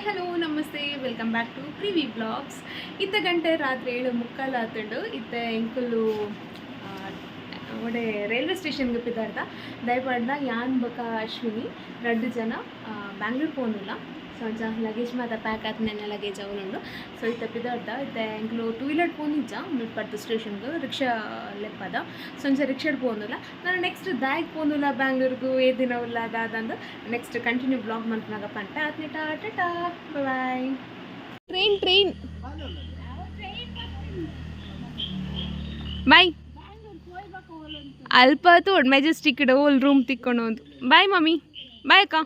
Hello, ನಮಸ್ತೆ. Welcome back to Privi vlogs ಇತ್ತ ಗಂಟೆ ರಾತ್ರಿ ಏಳು ಮುಕ್ಕಾಲು ಆತಂಡು. ಇತ್ತ ಎಂಕುಲು ಒಡೆ ರೈಲ್ವೆ ಸ್ಟೇಷನ್ಗೆ ಪಿದಾರ್ದ ದಯಪಾಡ್ದ ಯಾನ್ ಬಕ ಅಶ್ವಿನಿ ರಡ್ಡು ಜನ ಬ್ಯಾಂಗ್ಳೂರ್ ಪೋನಿಲ್ಲ ಸೊ ಅಂಚ ಲಗೇಜ್ ಮಾತ ಪ್ಯಾಕ್ ಆತ್ ನೆನ್ನೆ ಲಗೇಜ್ ಅವನುಂಡು ಸೊ ಇತ್ತ ಪಿದಾರ್ದ ಇತ್ತ ಎಂಕ್ಲು ಟೂ ವೀಲರ್ ಪೋನಿಜ್ಜ ಸ್ಟೇಷನ್ ಸ್ಟೇಷನ್ಗೆ ರಿಕ್ಷಾ ಲೆಪ್ಪದ ಸೊ ಅಂಚ ರಿಕ್ಷಾಡ್ ಪೋನಿಲ್ಲ ನಾನು ನೆಕ್ಸ್ಟ್ ದಾಯಕ್ ಪೋನಿಲ್ಲ ಬ್ಯಾಂಗ್ಳೂರ್ಗು ಏ ದಿನ ಉಲ್ಲ ಅದಾದಂದು ನೆಕ್ಸ್ಟ್ ಕಂಟಿನ್ಯೂ ಬ್ಲಾಗ್ ಮಾಡ್ಕೊಂಡಾಗ ಪಂಟ ಆತ್ನಿ tata bye train train bye ಅಲ್ಪ ತೋಡ್ ಮೆಜೆಸ್ಟಿಕ್ ಇಡ ಓಲ್ ರೂಮ್ ತಿಕ್ಕೊಂಡು ಒಂದು ಬಾಯ್ ಮಮ್ಮಿ ಬಾಯ್ ಅಕ್ಕ.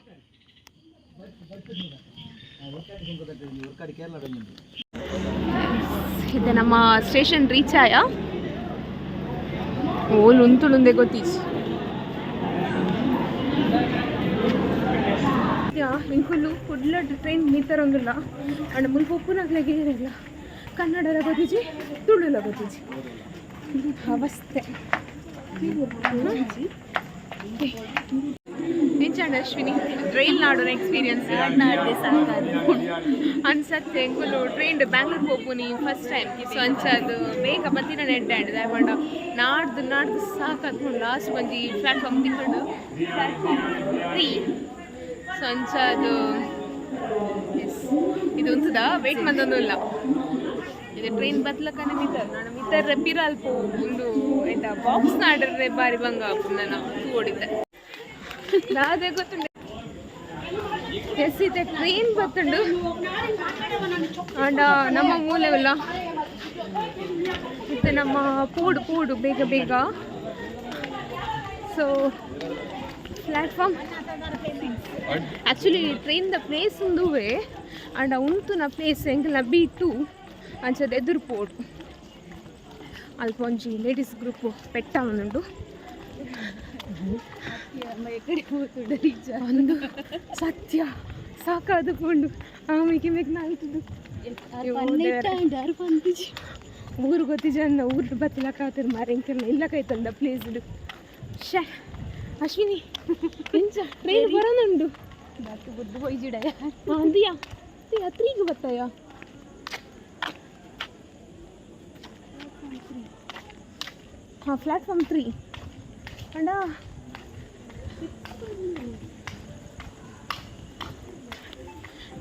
ಇದು ನಮ್ಮ ಸ್ಟೇಷನ್ ರೀಚ್ ಆಯ? ಓಲ್ ಉಂತುಳುಂದೆ ಗೊತ್ತೀಸ್ ಇಂಕುಲು ಕುಡ್ಲ ಟ್ರೈನ್ ಮೀತರಂಗಿಲ್ಲ ಅಂಡ್ ಮುಲ್ಪ ಉಪ್ಪುನಾಗ್ಲಾಗೆ ಏನಿಲ್ಲ ಕನ್ನಡಲ ಗೊತ್ತಿಜಿ ತುಳುಲ ಗೊತ್ತಿಜಿ ಅವಸ್ಥೆ. ಎಂಚಾಂಡ್ ಅಶ್ವಿನಿ ಟ್ರೈನ್ ನಾಡೋನ ಎಕ್ಸ್ಪೀರಿಯನ್ಸ್ ಅನ್ಸತ್ತೆ. ಎಂಕುಲು ಟ್ರೈನ್ ಬ್ಯಾಂಗ್ಳೂರ್ ಹೋಗ್ಬೋನಿ ಫಸ್ಟ್ ಟೈಮ್ ಸೊ ಅಂಚದು ಬೇಗ ಮತ್ತಿನ ನೆಡ್ ಆ್ಯಂಡ್ ದಯಮಾಡ ನಾಡ್ದು ನಾಡ್ದು ಸಾಕಾದ್ಕೊಂಡು ಲಾಸ್ಟ್ ಬಂದು ಪ್ಲಾಟ್ಫಾರ್ಮ್ ತಿಂಕೊಂಡು ತ್ರೀ ಸೊ ಅಂಚದು ಇದು ಉಂತದ ವೇಟ್ ಮಂದೊಂದು ಇಲ್ಲ. ಇದು. ಟ್ರೈನ್ ಬತ್ಲಕನೆ ಮಿತರ್ ನಾನು ಮಿತರ್ ಪಿರಲ್ಪ ಒಂದು ಆಯ್ತಾ ಬಾಕ್ಸ್ ನಾಡ್ರೆ ಬಾರಿ ಬಂಗ ನಾನು ಓಡಿದ್ದೆ. ನಾದೇ ಗೊತ್ತುಂಡೆ ಎಸ್ ಟ್ರೈನ್ ಬತ್ತುಂಡು. ಆಂಡ, ನಮ್ಮ ಮೂಲೆವಲ್ಲ ಮತ್ತೆ ನಮ್ಮ ಪೂಡು ಪೂಡು ಬೇಗ ಬೇಗ. ಸೊ ಪ್ಲಾಟ್ಫಾರ್ಮ್ ಆಕ್ಚುಲಿ ಟ್ರೈನ್ ದ ಪ್ಲೇಸ್ ಉಂದುವೆ ಆಂಡ ನ ಪ್ಲೇಸ್ ಎಂಕಲ್ನ ಬಿ ಅಂಚದ ಎದುರು ಪೋಡು ಅಲ್ಪ ಒಂಜಿ ಲೇಡೀಸ್ ಗ್ರೂಪ್ ಪೆಟ್ಟ ಉಂಡು ಒಂದು ಸತ್ಯ. ಸಾಕಾದ ಪುಂಡು. ಆಮೇಲೆ ಮೇಕ್ ನಾಲ್ಕು ಊರು ಗೊತ್ತಿಜ ಅಂದ ಊರು ಬತ್ತಲ ಆತದ ಮಾರೆಂಕೆಲ್ಲ ಇಲ್ಲ ಕೈತಂದ ಪ್ಲೇಸ್ ಶೇ ಅಶ್ವಿನಿ. ಎಂಚ ಟ್ರೈನ್ ಬರೋನುಂಡು. ಬುದ್ದು ಹೋಯ್ಜಿಡ ಅಂದಿಯಾ? ಬತ್ತಾಯ? ಪ್ಲಾಟ್ಫಾರ್ಮ್ ತ್ರೀ ಅಂಡ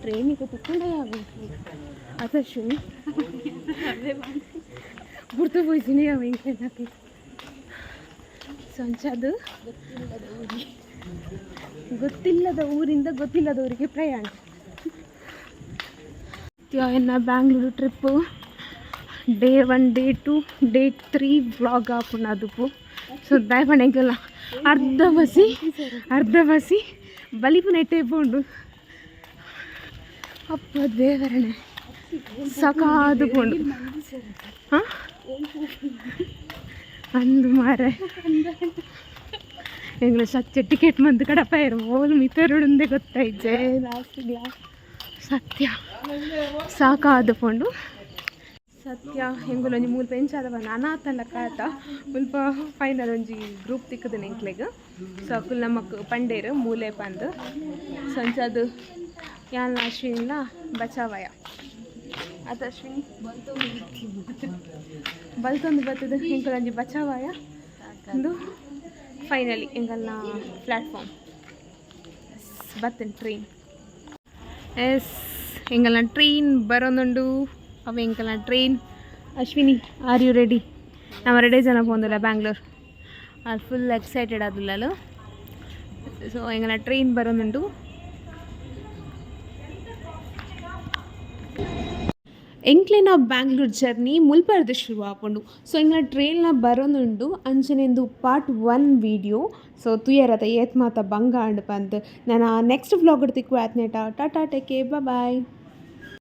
ಟ್ರೈನಿಗೆ ಕುತ್ಕೊಂಡೆ ಅದು ಅಶ್ವಿನಿ ಗುರ್ತು ಹೋಯ್ತೀನಿ ಅವ ಹಿಂಗೆ ಸಂಚದು? ಗೊತ್ತಿಲ್ಲದ ಊರಿಂದ ಗೊತ್ತಿಲ್ಲದವರಿಗೆ ಪ್ರಯಾಣ. ಎನ್ನ Bangalore trip day one, day two, day three vlog ಆಪುಂಡು ಅದಕ್ಕೂ. ಸೊ ದಯಪಣೆಗೆಲ್ಲ ಅರ್ಧ ಬಸಿ ಅರ್ಧ ಬಸಿ ಬಲಿಪು ನೆಟ್ಟೆ ಪೋಂಡು ಅಪ್ಪ ದೇವರಣೆ ಸಕಾದು ಪೋಂಡು ಹಾಂ? ಅಂದು ಮಾರೆ. ಎಂಗ್ಳು ಸತ್ಯ ಟಿಕೆಟ್ ಮಂದು ಕಡಪ ಇರು. ಓಲ್ ಮಿತರುಡಂದೆ ಗ್ಲಾಸ್ ಸತ್ಯ. ಸಾಕಾದ ಪೋಂಡು ಸತ್ಯ ಹೆಂಗುಲ ಒಂಜಿ ಮೂಲು ಪೆಂಚಾದವ ಅನಾಥಂಡ ಕಾತ ಮುಲ್ಪ ಫೈನಲ್ ಒಂಜಿ ಗ್ರೂಪ್ ತಿಕ್ಕದ ನೆಂಕ್ಲೆಗ್ ಸೊ ಅಕುಲ್ ನಮಕ್ ಪಂಡೇರು ಮೂಲೆ ಪಂದ್. ಸಂಚದು ಯಾನ್ ಅಶ್ವಿನ್ಲ ಬಚಾವಯ ಅದ ಅಶ್ವಿನಿ ಬಲ್ತೊಂದು ಬರ್ತದೆ ಹೆಂಗುಲ ಒಂಜಿ ಬಚಾವಯ ಒಂದು ಫೈನಲಿ ಎಂಗಲ್ನ ಪ್ಲಾಟ್ಫಾರ್ಮ್ ಬರ್ತೇನೆ ಟ್ರೈನ್ ಎಸ್ ಹೆಂಗಲ್ಲ ಟ್ರೈನ್ ಬರೋನುಂಡು ಅವ train Ashwini are you ready ನಾವು ರೆಡಿ ಜನ ಪೋಂದಿಲ್ಲ ಬ್ಯಾಂಗ್ಳೂರ್ ಅದು ಫುಲ್ ಎಕ್ಸೈಟೆಡ್ ಆದಿಲ್ಲ ಸೊ ಎಂಗಲ್ನ ಟ್ರೈನ್ ಎಂಕ್ಲೆ ನಾವು ಬ್ಯಾಂಗ್ಳೂರ್ ಜರ್ನಿ ಮುಲ್ಪರ್ದು ಶುರು ಆಪುಂಡು ಸೊ ಟ್ರೈನ್ನ ಬರೋನುಂಡು ಅಂಚನೆಂದು ಪಾರ್ಟ್ ಒನ್ ವಿಡಿಯೋ ಸೊ ತುಯರತ ಏತ್ ಮಾತ ಬಂಗ ಅಂಡ್ ಬಂದು. ನಾನು ನೆಕ್ಸ್ಟ್ ವ್ಲಾಗ್ ತಿಕ್ಕು ಆತ್ನೇಟ ಟಾಟಾ ಟೇಕೆ ಬಾಯ್